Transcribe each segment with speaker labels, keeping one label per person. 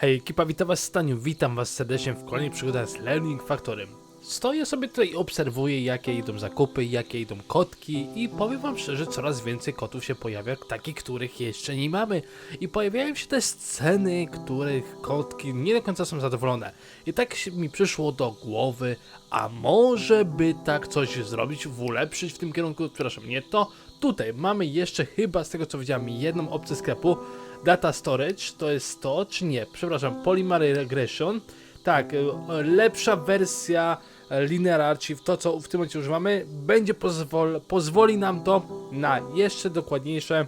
Speaker 1: Hej, ekipa, witam was Staniu, witam was serdecznie w kolejnej przygodzie z Learning Factorem. Stoję sobie tutaj i obserwuję, jakie idą zakupy, jakie idą kotki i powiem wam szczerze, coraz więcej kotów się pojawia, takich, których jeszcze nie mamy. I pojawiają się też sceny, których kotki nie do końca są zadowolone. I tak mi przyszło do głowy, a może by tak coś zrobić, ulepszyć w tym kierunku, przepraszam, nie to. Tutaj mamy jeszcze chyba, z tego co widziałem, jedną opcję sklepu, Data Storage to jest to, czy nie? Przepraszam, Polymer Regression. Tak, e, lepsza wersja Linear Archive, to co w tym momencie używamy, będzie pozwol, pozwoli nam to na jeszcze dokładniejsze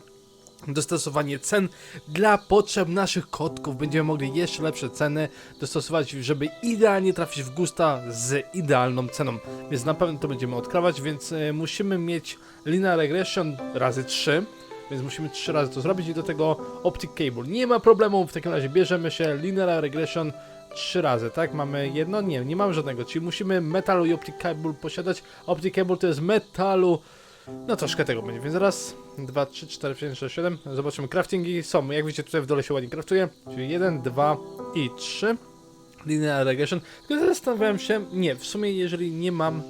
Speaker 1: dostosowanie cen dla potrzeb naszych kotków. Będziemy mogli jeszcze lepsze ceny dostosować, żeby idealnie trafić w gusta z idealną ceną. Więc na pewno to będziemy odkrawać, więc e, musimy mieć Linear Regression razy 3 więc musimy trzy razy to zrobić i do tego Optic Cable. Nie ma problemu, w takim razie bierzemy się Linear Regression trzy razy, tak? Mamy jedno? Nie, nie mamy żadnego, czyli musimy metalu i Optic Cable posiadać. Optic Cable to jest metalu, no troszkę tego będzie, więc raz, dwa, trzy, cztery, pięć, sześć, siedem. Zobaczymy, craftingi są, jak widzicie tutaj w dole się ładnie craftuje, czyli jeden, dwa i trzy. Linear Regression, tylko zastanawiałem się, nie, w sumie jeżeli nie mam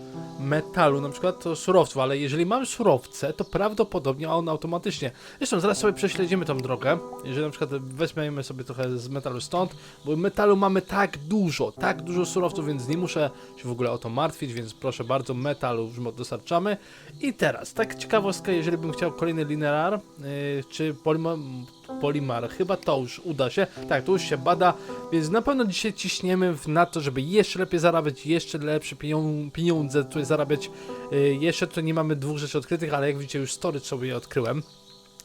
Speaker 1: metalu, na przykład to surowców, ale jeżeli mam surowce, to prawdopodobnie on automatycznie. Zresztą zaraz sobie prześledzimy tą drogę. Jeżeli na przykład weźmiemy sobie trochę z metalu stąd, bo metalu mamy tak dużo, tak dużo surowców, więc nie muszę się w ogóle o to martwić, więc proszę bardzo, metalu już dostarczamy. I teraz, tak ciekawostka, jeżeli bym chciał kolejny linear, yy, czy polymer, polimar, chyba to już uda się. Tak, to już się bada, więc na pewno dzisiaj ciśniemy na to, żeby jeszcze lepiej zarabiać, jeszcze lepsze pienią- pieniądze tutaj zarabiać. Yy, jeszcze tutaj nie mamy dwóch rzeczy odkrytych, ale jak widzicie już storage sobie odkryłem.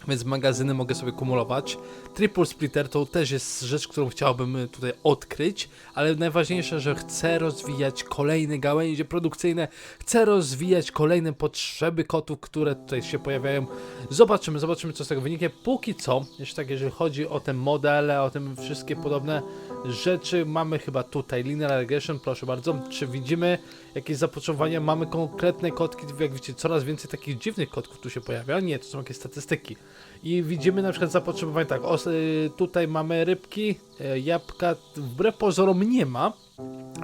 Speaker 1: Więc magazyny mogę sobie kumulować. Triple Splitter to też jest rzecz, którą chciałbym y, tutaj odkryć, ale najważniejsze, że chcę rozwijać kolejne gałęzie produkcyjne, chcę rozwijać kolejne potrzeby kotów, które tutaj się pojawiają. Zobaczymy, zobaczymy co z tego wyniknie. Póki co, jeszcze tak jeżeli chodzi o te modele, o tym wszystkie podobne rzeczy, mamy chyba tutaj Linear Regression, proszę bardzo. Czy widzimy jakieś zapotrzebowania? Mamy konkretne kotki, jak widzicie, coraz więcej takich dziwnych kotków tu się pojawia. Nie, to są jakieś statystyki. I widzimy na przykład zapotrzebowanie tak, y, tutaj mamy rybki, y, jabłka, wbrew pozorom nie ma,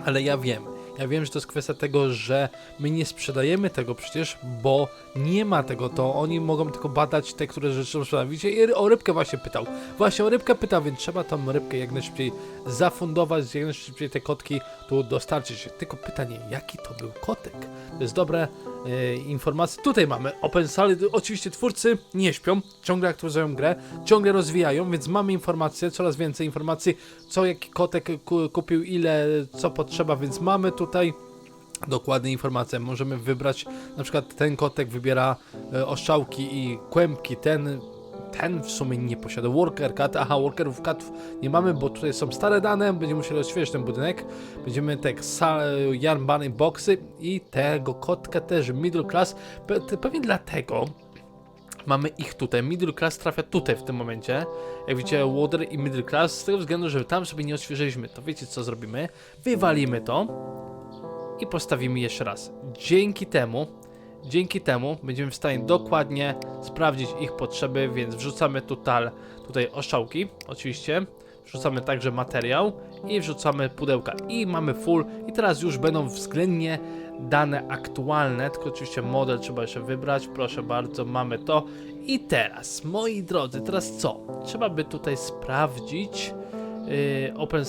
Speaker 1: ale ja wiem. Ja wiem, że to jest kwestia tego, że my nie sprzedajemy tego przecież, bo nie ma tego, to oni mogą tylko badać te, które rzeczy są sprzedane. Widzicie, i o rybkę właśnie pytał. Właśnie o rybkę pytał, więc trzeba tą rybkę jak najszybciej zafundować, jak najszybciej te kotki tu dostarczyć. Tylko pytanie, jaki to był kotek? To jest dobre e, informacje. Tutaj mamy Open Sally. Oczywiście twórcy nie śpią, ciągle aktualizują grę, ciągle rozwijają, więc mamy informacje, coraz więcej informacji, co jaki kotek ku, kupił, ile, co potrzeba, więc mamy tutaj dokładne informacje. Możemy wybrać, na przykład ten kotek wybiera e, oszczałki i kłębki, ten ten w sumie nie posiada worker cut, aha, workerów cutów nie mamy, bo tutaj są stare dane, będziemy musieli odświeżyć ten budynek, będziemy tak yarn bunny boxy i tego kotka też middle class, Pe pewnie dlatego mamy ich tutaj, middle class trafia tutaj w tym momencie, jak widzicie water i middle class, z tego względu, że tam sobie nie odświeżyliśmy, to wiecie co zrobimy, wywalimy to i postawimy jeszcze raz. Dzięki temu Dzięki temu będziemy w stanie dokładnie sprawdzić ich potrzeby, więc wrzucamy tutaj, tutaj oszczałki, oczywiście. Wrzucamy także materiał i wrzucamy pudełka i mamy full i teraz już będą względnie dane aktualne, tylko oczywiście model trzeba jeszcze wybrać, proszę bardzo, mamy to. I teraz, moi drodzy, teraz co? Trzeba by tutaj sprawdzić yy, Open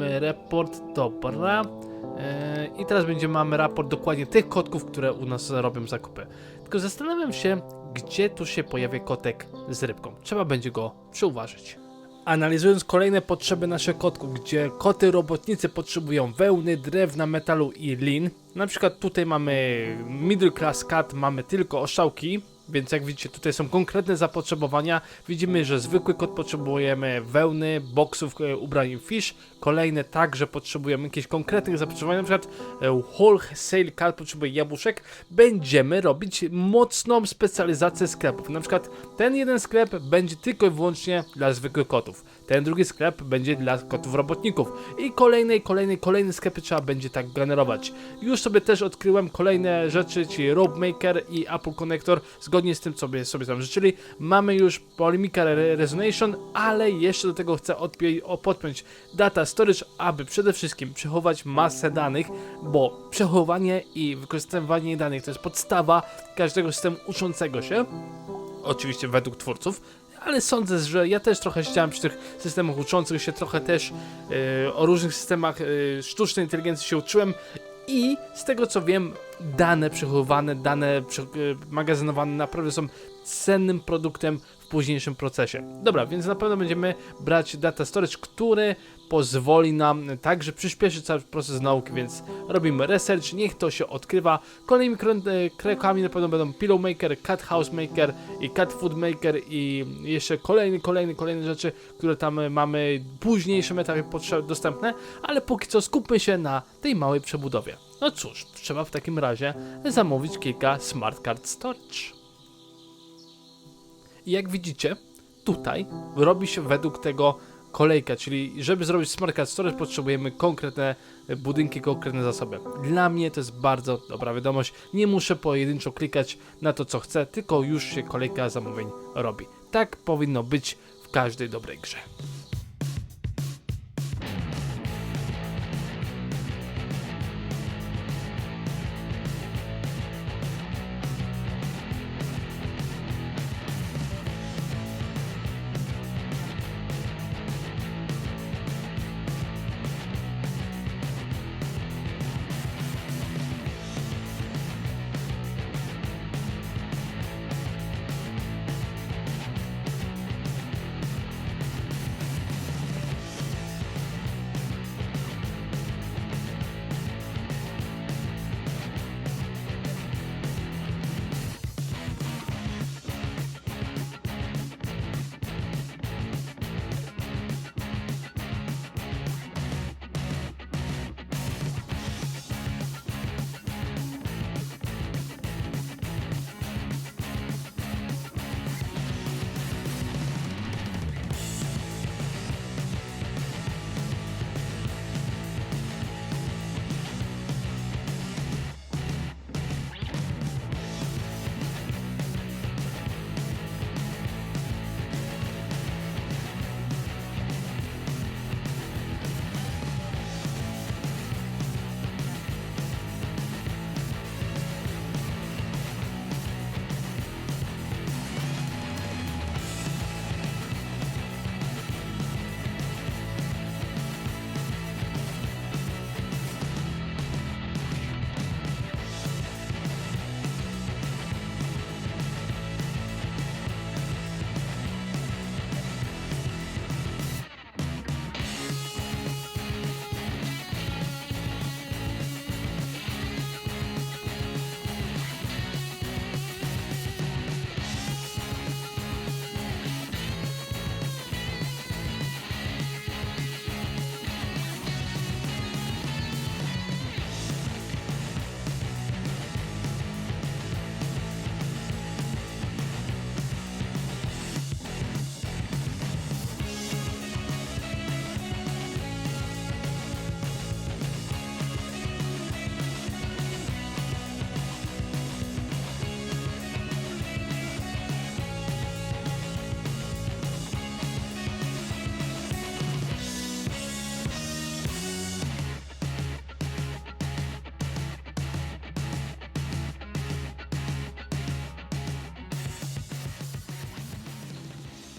Speaker 1: Report, dobra. Yy, I teraz będzie mamy raport dokładnie tych kotków, które u nas robią zakupy. Tylko zastanawiam się, gdzie tu się pojawia kotek z rybką. Trzeba będzie go przyuważyć. Analizując kolejne potrzeby naszych kotków, gdzie koty robotnicy potrzebują wełny, drewna, metalu i lin. Na przykład tutaj mamy middle class cat, mamy tylko oszczałki, więc jak widzicie tutaj są konkretne zapotrzebowania. Widzimy, że zwykły kot potrzebujemy wełny, boksów, e, ubrań fish. Kolejne także potrzebujemy jakichś konkretnych zapotrzebowań, na przykład e, wholesale cat potrzebuje jabłuszek. Będziemy robić mocną specjalizację sklepów. Na przykład ten jeden sklep będzie tylko i wyłącznie dla zwykłych kotów. Ten drugi sklep będzie dla kotów robotników. I kolejne, i kolejne, kolejne sklepy trzeba będzie tak generować. Już sobie też odkryłem kolejne rzeczy, czyli Rope Maker i Apple Connector. Zgodnie zgodnie z tym, co by sobie tam życzyli. Mamy już Polemica Re- Resonation, ale jeszcze do tego chcę o- podpiąć data storage, aby przede wszystkim przechować masę danych, bo przechowanie i wykorzystywanie danych to jest podstawa każdego systemu uczącego się oczywiście według twórców, ale sądzę, że ja też trochę siedziałem przy tych systemach uczących się, trochę też e, o różnych systemach e, sztucznej inteligencji się uczyłem i z tego co wiem, dane przechowywane, dane e, magazynowane naprawdę są cennym produktem późniejszym procesie. Dobra, więc na pewno będziemy brać data storage, który pozwoli nam także przyspieszyć cały proces nauki, więc robimy research, niech to się odkrywa. Kolejnymi e, krokami na pewno będą Pillow Maker, Cat House Maker i Cat Food Maker i jeszcze kolejne, kolejne, kolejne rzeczy, które tam mamy w późniejszym etapie dostępne, ale póki co skupmy się na tej małej przebudowie. No cóż, trzeba w takim razie zamówić kilka Smart Card Storage. I jak widzicie, tutaj robi się według tego kolejka, czyli żeby zrobić Smart Card Storage potrzebujemy konkretne budynki, konkretne zasoby. Dla mnie to jest bardzo dobra wiadomość. Nie muszę pojedynczo klikać na to, co chcę, tylko już się kolejka zamówień robi. Tak powinno być w każdej dobrej grze.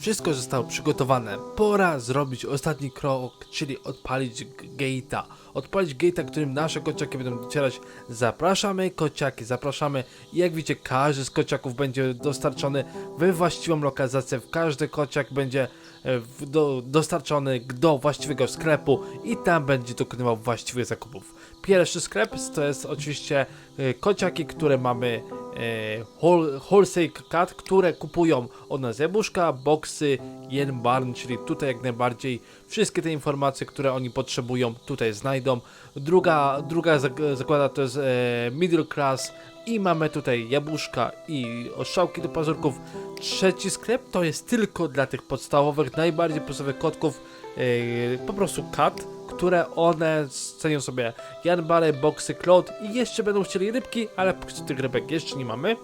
Speaker 1: Wszystko zostało przygotowane. Pora zrobić ostatni krok, czyli odpalić gate'a. Odpalić gate'a, którym nasze kociaki będą docierać. Zapraszamy kociaki, zapraszamy. Jak widzicie, każdy z kociaków będzie dostarczony we właściwą lokalizację. Każdy kociak będzie e, do, dostarczony do właściwego sklepu i tam będzie dokonywał właściwych zakupów. Pierwszy sklep to jest oczywiście e, kociaki, które mamy e, whole, wholesale cat, które kupują od nas jabłuszka, boksy, jen barn, czyli tutaj jak najbardziej wszystkie te informacje, które oni potrzebują, tutaj znajdą. Druga, druga zak- zakłada to jest e, middle class i mamy tutaj jabłuszka i oszczałki do pazurków. Trzeci sklep to jest tylko dla tych podstawowych, najbardziej podstawowych kotków, e, po prostu kat, które one cenią sobie Jan Barley, boksy, klot i jeszcze będą chcieli rybki, ale tych rybek jeszcze nie mamy.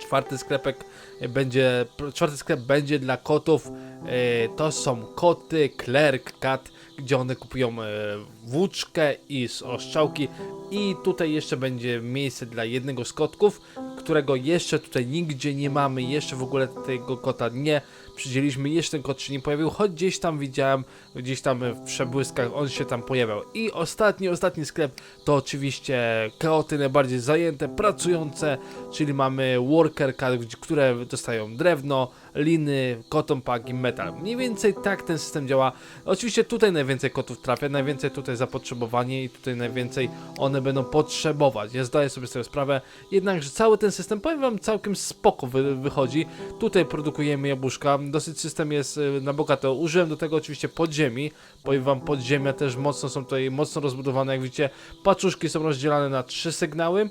Speaker 1: Czwarty sklepek będzie, czwarty sklep będzie dla kotów. E, To są koty Clerk Cat, gdzie one kupują e, włóczkę i z oszczałki. I tutaj jeszcze będzie miejsce dla jednego z kotków, którego jeszcze tutaj nigdzie nie mamy. Jeszcze w ogóle tego kota nie przydzieliśmy. Jeszcze ten kot się nie pojawił, choć gdzieś tam widziałem, gdzieś tam w przebłyskach on się tam pojawiał. I ostatni, ostatni sklep to oczywiście koty najbardziej zajęte, pracujące, czyli mamy worker gdzie- które dostają drewno, liny, cotton pack i metal. Mniej więcej tak ten system działa. Oczywiście tutaj najwięcej kotów trafia, najwięcej tutaj zapotrzebowanie i tutaj najwięcej one będą potrzebować. Ja zdaję sobie z tego sprawę, jednakże cały ten system, powiem wam, całkiem spoko wy, wychodzi. Tutaj produkujemy jabłuszka, dosyć system jest y, na bogato. Użyłem do tego oczywiście podziemi, powiem wam, podziemia też mocno są tutaj, mocno rozbudowane, jak widzicie, paczuszki są rozdzielane na trzy sygnały.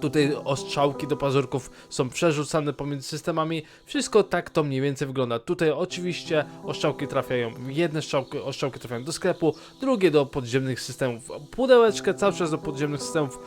Speaker 1: Tutaj ostrzałki do pazurków są przerzucane pomiędzy systemami. Wszystko tak to mniej więcej wygląda. Tutaj oczywiście ostrzałki trafiają, jedne strzałki, ostrzałki trafiają do sklepu, drugie do podziemnych systemów. Pudełeczkę cały czas do podziemnych systemów.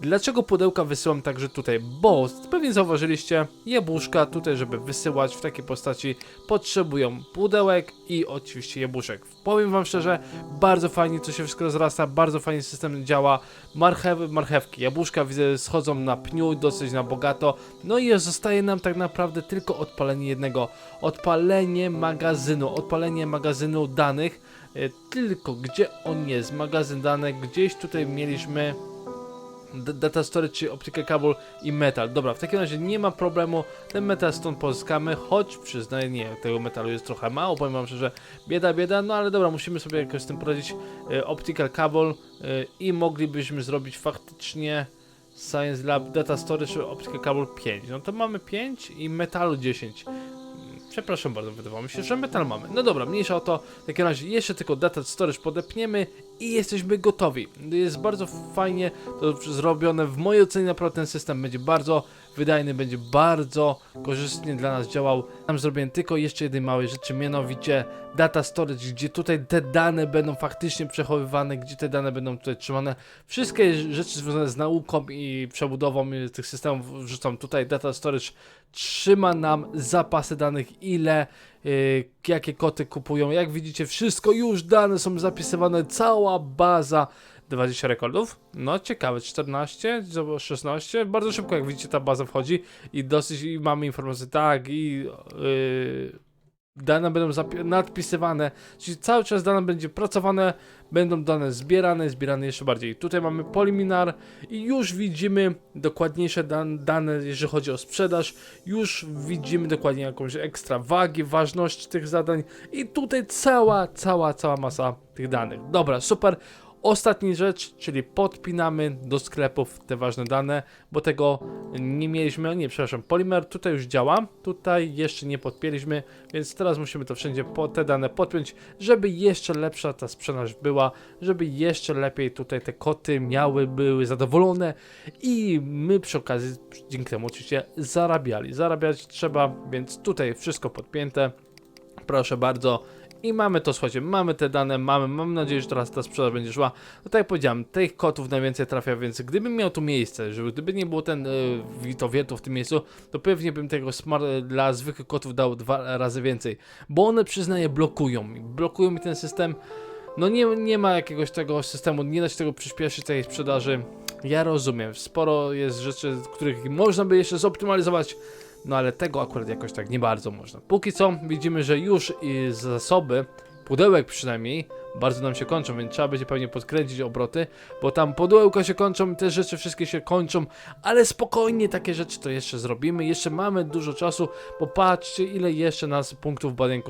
Speaker 1: Dlaczego pudełka wysyłam także tutaj? Bo pewnie zauważyliście, jabłuszka tutaj, żeby wysyłać w takiej postaci potrzebują pudełek i oczywiście jabłuszek. Powiem wam szczerze, bardzo fajnie to się wszystko rozrasta, bardzo fajnie system działa. Marchewy, marchewki, jabłuszka widzę schodzą na pniu dosyć na bogato. No i zostaje nam tak naprawdę tylko odpalenie jednego. Odpalenie magazynu, odpalenie magazynu danych. E, Tylko gdzie on jest? Magazyn danych, gdzieś tutaj mieliśmy data storage, czy optical cable i metal. Dobra, w takim razie nie ma problemu, ten metal stąd pozyskamy, choć przyznaję, nie, tego metalu jest trochę mało, powiem wam szczerze, bieda, bieda, no ale dobra, musimy sobie jakoś z tym poradzić. E, optical cable e, i moglibyśmy zrobić faktycznie Science Lab Data Storage Optical Cable 5. No to mamy 5 i metalu 10. Przepraszam bardzo, wydawało mi się, że metal mamy. No dobra, mniejsza o to. W takim razie jeszcze tylko data storage podepniemy i jesteśmy gotowi. Jest bardzo fajnie to zrobione. W mojej ocenie naprawdę ten system będzie bardzo wydajny, będzie bardzo korzystnie dla nas działał. Tam zrobiłem tylko jeszcze jednej małej rzeczy, mianowicie data storage, gdzie tutaj te dane będą faktycznie przechowywane, gdzie te dane będą tutaj trzymane. Wszystkie rzeczy związane z nauką i przebudową tych systemów wrzucam tutaj. Data storage trzyma nam zapasy danych, ile, y, jakie koty kupują. Jak widzicie, wszystko już dane są zapisywane, cała baza. 20 rekordów? No ciekawe, 14, zobacz, 16, bardzo szybko jak widzicie ta baza wchodzi i dosyć i mamy informacje, tak i yy, dane będą nadpisywane, czyli cały czas dane będzie pracowane, będą dane zbierane, zbierane jeszcze bardziej. Tutaj mamy poliminar i już widzimy dokładniejsze dan- dane, jeżeli chodzi o sprzedaż, już widzimy dokładnie jakąś ekstra wagi, ważność tych zadań i tutaj cała, cała, cała masa tych danych. Dobra, super. Ostatnia rzecz, czyli podpinamy do sklepów te ważne dane, bo tego nie mieliśmy, nie, przepraszam, Polimer tutaj już działa, tutaj jeszcze nie podpięliśmy, więc teraz musimy to wszędzie po te dane podpiąć, żeby jeszcze lepsza ta sprzedaż była, żeby jeszcze lepiej tutaj te koty miały, były zadowolone i my przy okazji, dzięki temu oczywiście zarabiali. Zarabiać trzeba, więc tutaj wszystko podpięte, proszę bardzo. I mamy to, słuchajcie, mamy te dane, mamy, mam nadzieję, że teraz ta sprzedaż będzie szła. No tak jak powiedziałem, tych kotów najwięcej trafia, więc gdybym miał tu miejsce, żeby gdyby nie było ten y, witowietów w tym miejscu, to pewnie bym tego smart dla zwykłych kotów dał dwa razy więcej. Bo one, przyznaję, blokują blokują mi ten system. No nie, nie ma jakiegoś tego systemu, nie da się tego przyspieszyć tej sprzedaży. Ja rozumiem, sporo jest rzeczy, których można by jeszcze zoptymalizować, no ale tego akurat jakoś tak nie bardzo można. Póki co widzimy, że już i zasoby, pudełek przynajmniej, bardzo nam się kończą, więc trzeba będzie pewnie podkręcić obroty, bo tam pudełka się kończą, te rzeczy wszystkie się kończą, ale spokojnie takie rzeczy to jeszcze zrobimy, jeszcze mamy dużo czasu, bo patrzcie ile jeszcze nas punktów badania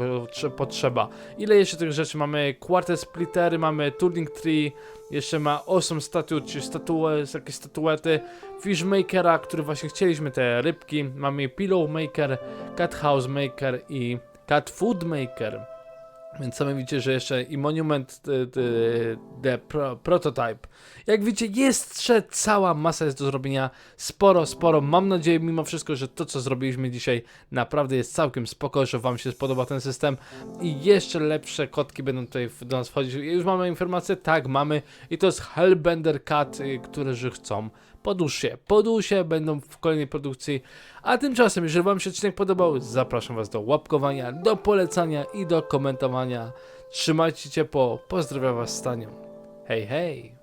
Speaker 1: potrzeba, ile jeszcze tych rzeczy mamy, quartet splittery, mamy turning tree, jeszcze ma 8 statut, czy statue, jakieś statuety, Fishmakera, który właśnie chcieliśmy, te rybki, mamy Pillow Maker, Cat House Maker i Cat Food Maker. Więc sami widzicie, że jeszcze i Monument the, the, pro, Prototype. Jak widzicie, jeszcze cała masa jest do zrobienia. Sporo, sporo. Mam nadzieję mimo wszystko, że to co zrobiliśmy dzisiaj naprawdę jest całkiem spoko, że wam się spodoba ten system. I jeszcze lepsze kotki będą tutaj do nas wchodzić. Już mamy informację? Tak, mamy. I to jest Hellbender Cat, y, którzy chcą Poduszcie, podusie będą w kolejnej produkcji. A tymczasem, jeżeli Wam się odcinek podobał, zapraszam Was do łapkowania, do polecania i do komentowania. Trzymajcie się ciepło, pozdrawiam Was Stanią. Hej, hej!